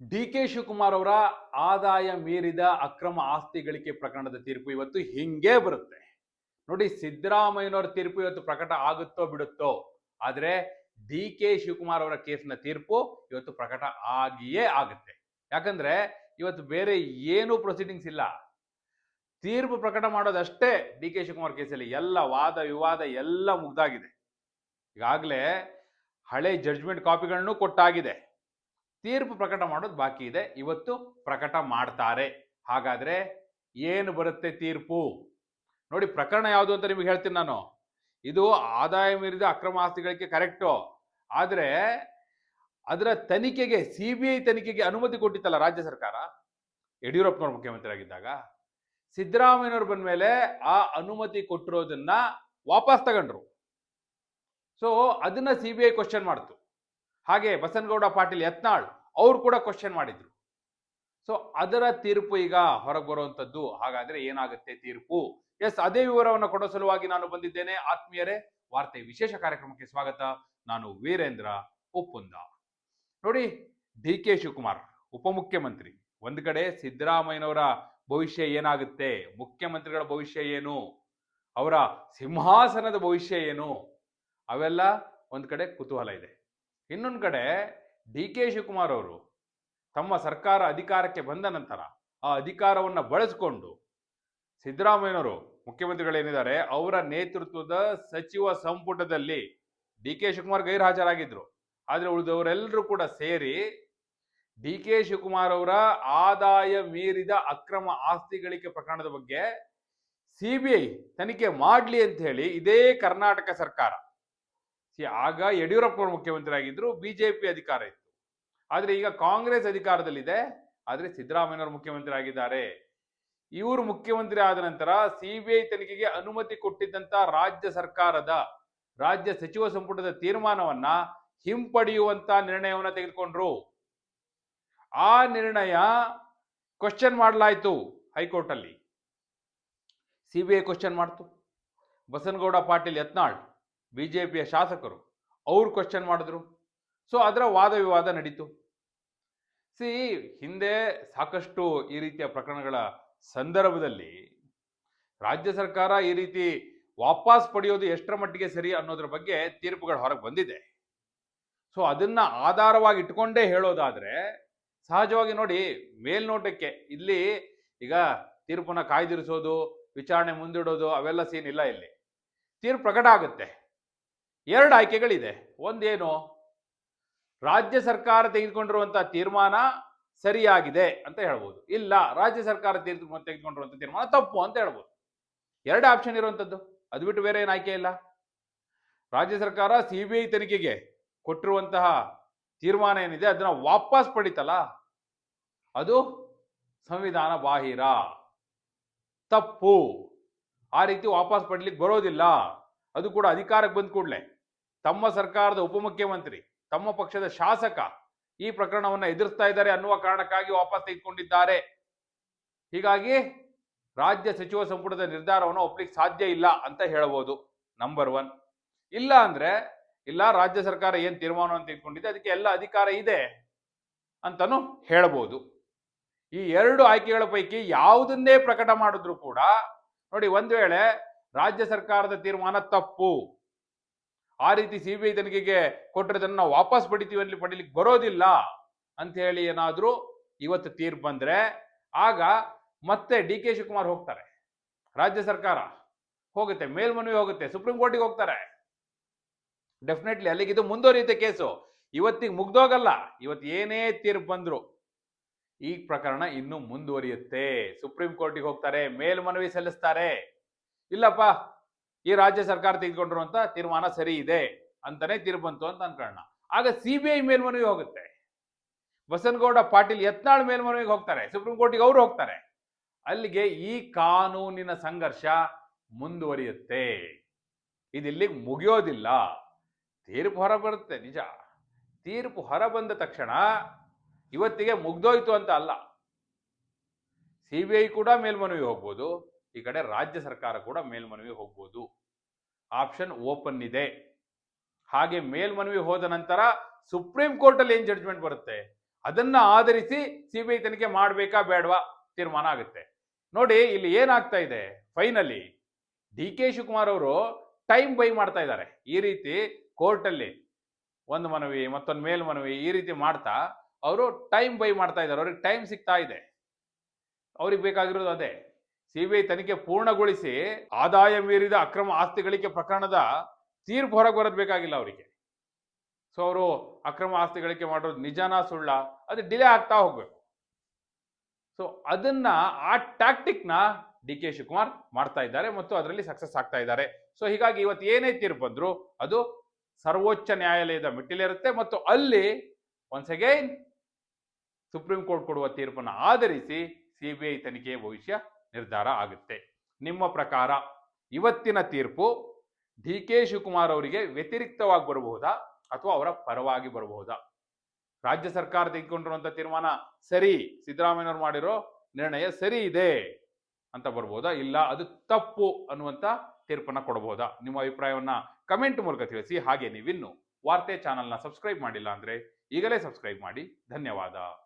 D K Shivakumar ಅವರ ಆದಾಯ ಮೀರಿದ ಅಕ್ರಮ ಆಸ್ತಿ ಗಳಿಕೆ ಪ್ರಕರಣದ ತೀರ್ಪು ಇವತ್ತು ಹಿಂಗೇ ಬರುತ್ತೆ. ನೋಡಿ, ಸಿದ್ದರಾಮಯ್ಯನವರ ತೀರ್ಪು ಇವತ್ತು ಪ್ರಕಟ ಆಗುತ್ತೋ ಬಿಡುತ್ತೋ, ಆದರೆ ಡಿ ಕೆ ಶಿವಕುಮಾರ್ ಅವರ ಕೇಸ್ನ ತೀರ್ಪು ಇವತ್ತು ಪ್ರಕಟ ಆಗಿಯೇ ಆಗುತ್ತೆ. ಯಾಕಂದ್ರೆ ಇವತ್ತು ಬೇರೆ ಏನು ಪ್ರೊಸೀಡಿಂಗ್ಸ್ ಇಲ್ಲ. ತೀರ್ಪು ಪ್ರಕಟ ಮಾಡೋದಷ್ಟೇ ಡಿ ಕೆ ಶಿವಕುಮಾರ್ ಕೇಸಲ್ಲಿ ಎಲ್ಲ ವಾದ, ವಿವಾದ ಎಲ್ಲ ಮುಗ್ದಾಗಿದೆ. ಈಗಾಗಲೇ ಹಳೆ ಜಡ್ಜ್ಮೆಂಟ್ ಕಾಪಿಗಳನ್ನು ಕೊಟ್ಟಾಗಿದೆ. ತೀರ್ಪು ಪ್ರಕಟ ಮಾಡೋದು ಬಾಕಿ ಇದೆ. ಇವತ್ತು ಪ್ರಕಟ ಮಾಡ್ತಾರೆ. ಹಾಗಾದ್ರೆ ಏನು ಬರುತ್ತೆ ತೀರ್ಪು? ನೋಡಿ, ಪ್ರಕರಣ ಯಾವುದು ಅಂತ ನಿಮಗೆ ಹೇಳ್ತೀನಿ ನಾನು. ಇದು ಆದಾಯ ಮೀರಿದ ಅಕ್ರಮ ಆಸ್ತಿಗಳಿಗೆ ಕರೆಕ್ಟು ಆದರೆ ಅದರ ತನಿಖೆಗೆ ಸಿ ಬಿ ಐ ತನಿಖೆಗೆ ಅನುಮತಿ ಕೊಟ್ಟಿತ್ತಲ್ಲ ರಾಜ್ಯ ಸರ್ಕಾರ? ಯಡಿಯೂರಪ್ಪನವ್ರ ಮುಖ್ಯಮಂತ್ರಿ ಆಗಿದ್ದಾಗ ಸಿದ್ದರಾಮಯ್ಯನವ್ರು ಬಂದ ಮೇಲೆ ಆ ಅನುಮತಿ ಕೊಟ್ಟಿರೋದನ್ನ ವಾಪಸ್ ತಗೊಂಡ್ರು. ಸೊ ಅದನ್ನ ಸಿ ಬಿ ಐ ಕ್ವಶನ್ ಮಾಡ್ತು. ಹಾಗೆ ಬಸನಗೌಡ ಪಾಟೀಲ್ ಯತ್ನಾಳ್ ಅವ್ರು ಕೂಡ ಕ್ವಶನ್ ಮಾಡಿದ್ರು. ಸೊ ಅದರ ತೀರ್ಪು ಈಗ ಹೊರಗೆ ಬರುವಂತದ್ದು. ಹಾಗಾದ್ರೆ ಏನಾಗುತ್ತೆ ತೀರ್ಪು? ಎಸ್ ಅದೇ ವಿವರವನ್ನು ಕೊಡೋ ಸಲುವಾಗಿ ನಾನು ಬಂದಿದ್ದೇನೆ. ಆತ್ಮೀಯರೇ, ವಾರ್ತೆ ವಿಶೇಷ ಕಾರ್ಯಕ್ರಮಕ್ಕೆ ಸ್ವಾಗತ. ನಾನು ವೀರೇಂದ್ರ ಒಪ್ಪುಂದ. ನೋಡಿ, ಡಿ ಕೆ ಶಿವಕುಮಾರ್, ಉಪಮುಖ್ಯಮಂತ್ರಿ. ಒಂದು ಕಡೆ ಸಿದ್ದರಾಮಯ್ಯನವರ ಭವಿಷ್ಯ ಏನಾಗುತ್ತೆ? ಮುಖ್ಯಮಂತ್ರಿಗಳ ಭವಿಷ್ಯ ಏನು? ಅವರ ಸಿಂಹಾಸನದ ಭವಿಷ್ಯ ಏನು? ಅವೆಲ್ಲ ಒಂದು ಕಡೆ ಕುತೂಹಲ ಇದೆ. ಇನ್ನೊಂದು ಕಡೆ ಡಿ ಕೆ ಶಿವಕುಮಾರ್ ಅವರು ತಮ್ಮ ಸರ್ಕಾರ ಅಧಿಕಾರಕ್ಕೆ ಬಂದ ನಂತರ ಆ ಅಧಿಕಾರವನ್ನು ಬಳಸಿಕೊಂಡು ಸಿದ್ದರಾಮಯ್ಯನವರು ಮುಖ್ಯಮಂತ್ರಿಗಳೇನಿದ್ದಾರೆ, ಅವರ ನೇತೃತ್ವದ ಸಚಿವ ಸಂಪುಟದಲ್ಲಿ ಡಿ ಕೆ ಶಿವಕುಮಾರ್ ಗೈರು ಹಾಜರಾಗಿದ್ರು ಆದ್ರೆ ಉಳಿದವರೆಲ್ಲರೂ ಕೂಡ ಸೇರಿ ಡಿ ಕೆ ಶಿವಕುಮಾರ್ ಅವರ ಆದಾಯ ಮೀರಿದ ಅಕ್ರಮ ಆಸ್ತಿ ಗಳಿಕೆ ಪ್ರಕರಣದ ಬಗ್ಗೆ ಸಿಬಿಐ ತನಿಖೆ ಮಾಡಲಿ ಅಂತ ಹೇಳಿ ಇದೇ ಕರ್ನಾಟಕ ಸರ್ಕಾರ ಆಗ ಯಡಿಯೂರಪ್ಪನವರು ಮುಖ್ಯಮಂತ್ರಿ ಆಗಿದ್ರು ಬಿಜೆಪಿ ಅಧಿಕಾರ ಇತ್ತು. ಆದರೆ ಈಗ ಕಾಂಗ್ರೆಸ್ ಅಧಿಕಾರದಲ್ಲಿದೆ, ಆದರೆ ಸಿದ್ದರಾಮಯ್ಯನವರು ಮುಖ್ಯಮಂತ್ರಿ ಆಗಿದ್ದಾರೆ ಇವರು ಮುಖ್ಯಮಂತ್ರಿ ಆದ ನಂತರ ಸಿಬಿಐ ತನಿಖೆಗೆ ಅನುಮತಿ ಕೊಟ್ಟಿದ್ದಂತ ರಾಜ್ಯ ಸರ್ಕಾರದ, ರಾಜ್ಯ ಸಚಿವ ಸಂಪುಟದ ತೀರ್ಮಾನವನ್ನ ಹಿಂಪಡೆಯುವಂತ ನಿರ್ಣಯವನ್ನ ತೆಗೆದುಕೊಂಡ್ರು. ಆ ನಿರ್ಣಯ ಕ್ವಶನ್ ಮಾಡಲಾಯಿತು ಹೈಕೋರ್ಟ್ ಅಲ್ಲಿ ಸಿಬಿಐ ಕ್ವಶನ್ ಮಾಡ್ತು. ಬಸನಗೌಡ ಪಾಟೀಲ್ ಯತ್ನಾಳ್ ಬಿಜೆಪಿಯ ಶಾಸಕರು, ಅವ್ರು ಕ್ವಶನ್ ಮಾಡಿದ್ರು. ಸೊ ಅದರ ವಾದ ವಿವಾದ ನಡೀತು. ಸಿ ಹಿಂದೆ ಸಾಕಷ್ಟು ಈ ರೀತಿಯ ಪ್ರಕರಣಗಳ ಸಂದರ್ಭದಲ್ಲಿ ರಾಜ್ಯ ಸರ್ಕಾರ ಈ ರೀತಿ ವಾಪಸ್ ಪಡೆಯೋದು ಎಷ್ಟರ ಮಟ್ಟಿಗೆ ಸರಿ ಅನ್ನೋದ್ರ ಬಗ್ಗೆ ತೀರ್ಪುಗಳು ಹೊರಗೆ ಬಂದಿದೆ. ಸೊ ಅದನ್ನ ಆಧಾರವಾಗಿ ಇಟ್ಕೊಂಡೇ ಹೇಳೋದಾದ್ರೆ, ಸಹಜವಾಗಿ ನೋಡಿ ಮೇಲ್ನೋಟಕ್ಕೆ ಇಲ್ಲಿ ಈಗ ತೀರ್ಪನ್ನ ಕಾಯ್ದಿರಿಸೋದು, ವಿಚಾರಣೆ ಮುಂದಿಡೋದು, ಅವೆಲ್ಲ ಸೀನ್ ಇಲ್ಲ ಇಲ್ಲಿ. ತೀರ್ಪು ಪ್ರಕಟ ಆಗುತ್ತೆ. ಎರಡು ಆಯ್ಕೆಗಳಿದೆ. ಒಂದೇನು? ರಾಜ್ಯ ಸರ್ಕಾರ ತೆಗೆದುಕೊಂಡಿರುವಂತಹ ತೀರ್ಮಾನ ಸರಿಯಾಗಿದೆ ಅಂತ ಹೇಳ್ಬೋದು. ಇಲ್ಲ, ರಾಜ್ಯ ಸರ್ಕಾರ ತೀರ್ಮಾನ ತೆಗೆದುಕೊಂಡಿರುವಂಥ ತೀರ್ಮಾನ ತಪ್ಪು ಅಂತ ಹೇಳ್ಬೋದು. ಎರಡು ಆಪ್ಷನ್ ಇರುವಂಥದ್ದು ಅದು ಬಿಟ್ಟು ಬೇರೆ ಏನು ಆಯ್ಕೆ ಇಲ್ಲ? ರಾಜ್ಯ ಸರ್ಕಾರ ಸಿಬಿಐ ತನಿಖೆಗೆ ಕೊಟ್ಟಿರುವಂತಹ ತೀರ್ಮಾನ ಏನಿದೆ, ಅದನ್ನ ವಾಪಸ್ ಪಡಿತಲ್ಲ? ಅದು ಸಂವಿಧಾನ ಬಾಹಿರ. ತಪ್ಪು. ಆ ರೀತಿ ವಾಪಸ್ ಪಡ್ಲಿಕ್ಕೆ ಬರೋದಿಲ್ಲ. ಅದು ಕೂಡ ಅಧಿಕಾರಕ್ಕೆ ಬಂದ ಕೂಡಲೇ. ತಮ್ಮ ಸರ್ಕಾರದ ಉಪಮುಖ್ಯಮಂತ್ರಿ, ತಮ್ಮ ಪಕ್ಷದ ಶಾಸಕ ಈ ಪ್ರಕರಣವನ್ನ ಎದುರಿಸ್ತಾ ಇದ್ದಾರೆ ಅನ್ನುವ ಕಾರಣಕ್ಕಾಗಿ ವಾಪಸ್ ತೆಗೆದುಕೊಂಡಿದ್ದಾರೆ. ಹೀಗಾಗಿ ರಾಜ್ಯ ಸಚಿವ ಸಂಪುಟದ ನಿರ್ಧಾರವನ್ನು ಒಪ್ಲಿಕ್ಕೆ ಸಾಧ್ಯ ಇಲ್ಲ ಅಂತ ಹೇಳಬಹುದು. ನಂಬರ್ ಒನ್ ಇಲ್ಲ ಅಂದ್ರೆ, ಇಲ್ಲ ರಾಜ್ಯ ಸರ್ಕಾರ ಏನ್ ತೀರ್ಮಾನವನ್ನು ತೆಗೆದುಕೊಂಡಿದೆ, ಅದಕ್ಕೆ ಎಲ್ಲ ಅಧಿಕಾರ ಇದೆ ಅಂತಾನು ಹೇಳಬಹುದು. ಈ ಎರಡು ಆಯ್ಕೆಗಳ ಪೈಕಿ ಯಾವುದನ್ನೇ ಪ್ರಕಟ ಮಾಡಿದ್ರು ಕೂಡ, ನೋಡಿ ಒಂದು ವೇಳೆ ರಾಜ್ಯ ಸರ್ಕಾರದ ತೀರ್ಮಾನ ತಪ್ಪು ಆ ರೀತಿ ಸಿ ಬಿ ಐ ತನಿಖೆಗೆ ಕೊಟ್ಟಿರೋದನ್ನ ನಾವು ವಾಪಸ್ ಪಡಿತೀವಿ ಅಲ್ಲಿ ಪಡಿಲಿಕ್ಕೆ ಬರೋದಿಲ್ಲ ಅಂತ ಹೇಳಿ ಏನಾದರೂ ಇವತ್ತು ತೀರ್ಪು ಬಂದ್ರೆ ಆಗ ಮತ್ತೆ ಡಿ ಕೆ ಶಿವಕುಮಾರ್ ಹೋಗ್ತಾರೆ. ರಾಜ್ಯ ಸರ್ಕಾರ ಹೋಗುತ್ತೆ, ಮೇಲ್ಮನವಿ ಹೋಗುತ್ತೆ, ಸುಪ್ರೀಂ ಕೋರ್ಟಿಗೆ ಹೋಗ್ತಾರೆ. ಡೆಫಿನೆಟ್ಲಿ ಅಲ್ಲಿಗೆ ಇದು ಮುಂದುವರಿಯುತ್ತೆ ಕೇಸು. ಇವತ್ತಿಗೆ ಮುಗ್ದೋಗಲ್ಲ. ಇವತ್ತು ಏನೇ ತೀರ್ಪು ಬಂದ್ರು. ಈ ಪ್ರಕರಣ ಇನ್ನು ಮುಂದುವರಿಯುತ್ತೆ. ಸುಪ್ರೀಂ ಕೋರ್ಟಿಗೆ ಹೋಗ್ತಾರೆ, ಮೇಲ್ಮನವಿ ಸಲ್ಲಿಸ್ತಾರೆ. ಇಲ್ಲಪ್ಪ ಈ ರಾಜ್ಯ ಸರ್ಕಾರ ತೆಗೆದುಕೊಂಡಿರುವಂತ ತೀರ್ಮಾನ ಸರಿ ಇದೆ ಅಂತಾನೆ ತೀರ್ಪು ಅಂತ ಅನ್ಕೊಳ್ಳೋಣ. ಆಗ ಸಿಬಿಐ ಮೇಲ್ಮನವಿ ಹೋಗುತ್ತೆ. ಬಸನಗೌಡ ಪಾಟೀಲ್ ಯತ್ನಾಳ್ ಮೇಲ್ಮನವಿಗೆ ಹೋಗ್ತಾರೆ. ಸುಪ್ರೀಂ ಕೋರ್ಟಿಗೆ ಅವರು ಹೋಗ್ತಾರೆ. ಅಲ್ಲಿಗೆ ಈ ಕಾನೂನಿನ ಸಂಘರ್ಷ ಮುಂದುವರಿಯುತ್ತೆ. ಇದಿಲ್ಲಿ ಮುಗಿಯೋದಿಲ್ಲ. ತೀರ್ಪು ಹೊರ ಬರುತ್ತೆ, ನಿಜ. ತೀರ್ಪು ಹೊರ ಬಂದ ತಕ್ಷಣ ಇವತ್ತಿಗೆ ಮುಗ್ದೋಯ್ತು ಅಂತ ಅಲ್ಲ. ಸಿಬಿಐ ಕೂಡ ಮೇಲ್ಮನವಿ ಹೋಗ್ಬೋದು. ಈ ಕಡೆ ರಾಜ್ಯ ಸರ್ಕಾರ ಕೂಡ ಮೇಲ್ಮನವಿ ಹೋಗ್ಬೋದು. ಆಪ್ಷನ್ ಓಪನ್ ಇದೆ. ಹಾಗೆ ಮೇಲ್ಮನವಿ ಹೋದ ನಂತರ ಸುಪ್ರೀಂ ಕೋರ್ಟ್ ಅಲ್ಲಿ ಏನ್ ಜಡ್ಜ್ಮೆಂಟ್ ಬರುತ್ತೆ? ಅದನ್ನ ಆಧರಿಸಿ ಸಿಬಿಐ ತನಿಖೆ ಮಾಡ್ಬೇಕಾ ಬೇಡವಾ? ತೀರ್ಮಾನ ಆಗುತ್ತೆ. ನೋಡಿ, ಇಲ್ಲಿ ಏನಾಗ್ತಾ ಇದೆ? ಫೈನಲಿ, ಡಿ ಕೆ ಶಿವಕುಮಾರ್ ಅವರು ಟೈಮ್ ಬೈ ಮಾಡ್ತಾ ಇದ್ದಾರೆ. ಈ ರೀತಿ ಕೋರ್ಟಲ್ಲಿ ಒಂದು ಮನವಿ, ಮತ್ತೊಂದು ಮೇಲ್ಮನವಿ ಈ ರೀತಿ ಮಾಡ್ತಾ ಅವರು ಟೈಮ್ ಬೈ ಮಾಡ್ತಾ ಇದ್ದಾರೆ. ಅವ್ರಿಗೆ ಟೈಮ್ ಸಿಗ್ತಾ ಇದೆ. ಅವ್ರಿಗೆ ಬೇಕಾಗಿರೋದು ಅದೇ. ಸಿಬಿಐ ತನಿಖೆ ಪೂರ್ಣಗೊಳಿಸಿ ಆದಾಯ ಮೀರಿದ ಅಕ್ರಮ ಆಸ್ತಿ ಗಳಿಕೆ ಪ್ರಕರಣದ ತೀರ್ಪು ಹೊರಗೆ ಬರೋದು ಅವರಿಗೆ. ಸೊ ಅವರು ಅಕ್ರಮ ಆಸ್ತಿ ಗಳಿಕೆ ಮಾಡೋದು ನಿಜಾನ ಸುಳ್ಳ ಅದು ಡಿಲೇ ಆಗ್ತಾ ಹೋಗ್ಬೇಕು. ಸೊ ಅದನ್ನ ಆ ಟ್ಯಾಕ್ಟಿಕ್ನ ಡಿ ಕೆ ಶಿವಕುಮಾರ್ ಮಾಡ್ತಾ ಇದ್ದಾರೆ ಮತ್ತು ಅದರಲ್ಲಿ ಸಕ್ಸಸ್ ಆಗ್ತಾ ಇದ್ದಾರೆ. ಸೊ ಹೀಗಾಗಿ ಇವತ್ತು ಏನೇ ತೀರ್ಪು ಬಂದ್ರು ಅದು ಸರ್ವೋಚ್ಚ ನ್ಯಾಯಾಲಯದ ಮೆಟ್ಟಿಲಿರುತ್ತೆ ಮತ್ತು ಅಲ್ಲಿ ಒನ್ಸ್ ಅಗೈನ್ ಸುಪ್ರೀಂ ಕೋರ್ಟ್ ಕೊಡುವ ತೀರ್ಪನ್ನು ಆಧರಿಸಿ ಸಿಬಿಐ ತನಿಖೆಯ ಭವಿಷ್ಯ ನಿರ್ಧಾರ ಆಗುತ್ತೆ. ನಿಮ್ಮ ಪ್ರಕಾರ ಇವತ್ತಿನ ತೀರ್ಪು ಡಿ ಕೆ ಶಿವಕುಮಾರ್ ಅವರಿಗೆ ವ್ಯತಿರಿಕ್ತವಾಗಿ ಬರಬಹುದಾ ಅಥವಾ ಅವರ ಪರವಾಗಿ ಬರಬಹುದಾ? ರಾಜ್ಯ ಸರ್ಕಾರ ತೆಗೆದುಕೊಂಡಿರುವಂತ ತೀರ್ಮಾನ ಸರಿ, ಸಿದ್ದರಾಮಯ್ಯನವರು ಮಾಡಿರೋ ನಿರ್ಣಯ ಸರಿ ಇದೆ ಅಂತ ಬರ್ಬೋದಾ ಇಲ್ಲ, ಅದು ತಪ್ಪು ಅನ್ನುವಂತ ತೀರ್ಪನ್ನ ಕೊಡಬಹುದಾ? ನಿಮ್ಮ ಅಭಿಪ್ರಾಯವನ್ನ ಕಮೆಂಟ್ ಮೂಲಕ ತಿಳಿಸಿ. ಹಾಗೆ ನೀವಿನ್ನು ವಾರ್ತೆ ಚಾನಲ್ನ ಸಬ್ಸ್ಕ್ರೈಬ್ ಮಾಡಿಲ್ಲ ಅಂದ್ರೆ ಈಗಲೇ ಸಬ್ಸ್ಕ್ರೈಬ್ ಮಾಡಿ. ಧನ್ಯವಾದ.